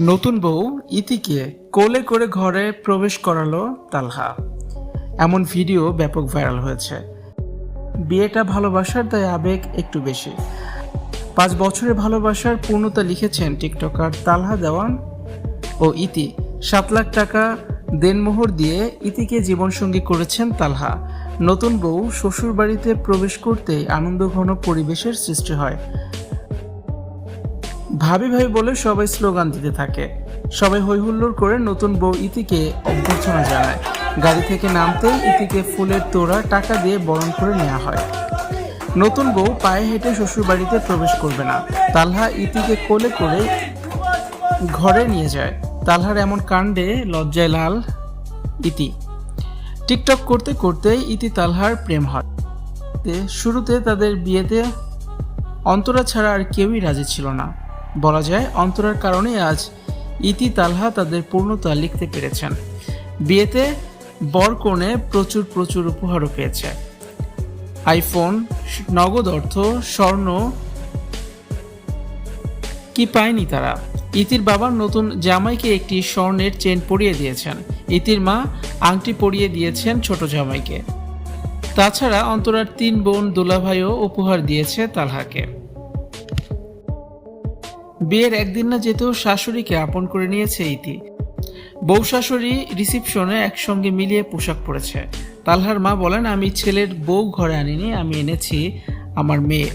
নতুন বউ ইতিকে কোলে করে ঘরে প্রবেশ করালো তালহা। এমন ভিডিও ব্যাপক ভাইরাল হয়েছে। বিয়েটা ভালোবাসার তাই আবেগ একটু বেশি। পাঁচ বছরের ভালোবাসার পূর্ণতা লিখেছেন টিকটকার তালহা দেওয়ান ও ইতি। সাত লাখ টাকা দেনমোহর দিয়ে ইতিকে জীবনসঙ্গী করেছেন তালহা। নতুন বউ শ্বশুর বাড়িতে প্রবেশ করতেই আনন্দঘন পরিবেশের সৃষ্টি হয়। ভাবি ভাবি বলে সবাই স্লোগান দিতে থাকে। সবাই হৈহুল্লোড় করে নতুন বউ ইতিকে অভ্যর্থনা জানায়। গাড়ি থেকে নামতেই ইতিকে ফুলের তোড়া টাকা দিয়ে বরণ করে নেওয়া হয়। নতুন বউ পায়ে হেঁটে শ্বশুর বাড়িতে প্রবেশ করবে না। তালহা ইতিকে কোলে করে ঘরে নিয়ে যায়। তালহার এমন কাণ্ডে লজ্জায় লাল ইতি। টিকটক করতে করতেই ইতি তালহার প্রেম হয়। শুরুতে তাদের বিয়েতে অন্তরা ছাড়া আর কেউই রাজি ছিল না। বলা যায়, অন্তরার কারণেই আজ ইতি তালহা তাদের পূর্ণতা লিখতে পেরেছেন। বিয়েতে বর কনে প্রচুর প্রচুর উপহারও পেয়েছে। আইফোন, নগদ অর্থ, স্বর্ণ কি পায়নি তারা? ইতির বাবা নতুন জামাইকে একটি স্বর্ণের চেন পরিয়ে দিয়েছেন। ইতির মা আংটি পরিয়ে দিয়েছেন ছোট জামাইকে। তাছাড়া অন্তরার তিন বোন দুলাভাইও উপহার দিয়েছে তালহাকে। বিয়ের একদিন না যেতেও শাশুড়িকে আপন করে নিয়েছে ইতি। বউ শাশুড়ি রিসিপশনে একসঙ্গে মিলিয়ে পোশাক পরেছে। তালহার মা বলেন, আমি ছেলের বউ ঘরে আনিনি, আমি এনেছি আমার মেয়ে।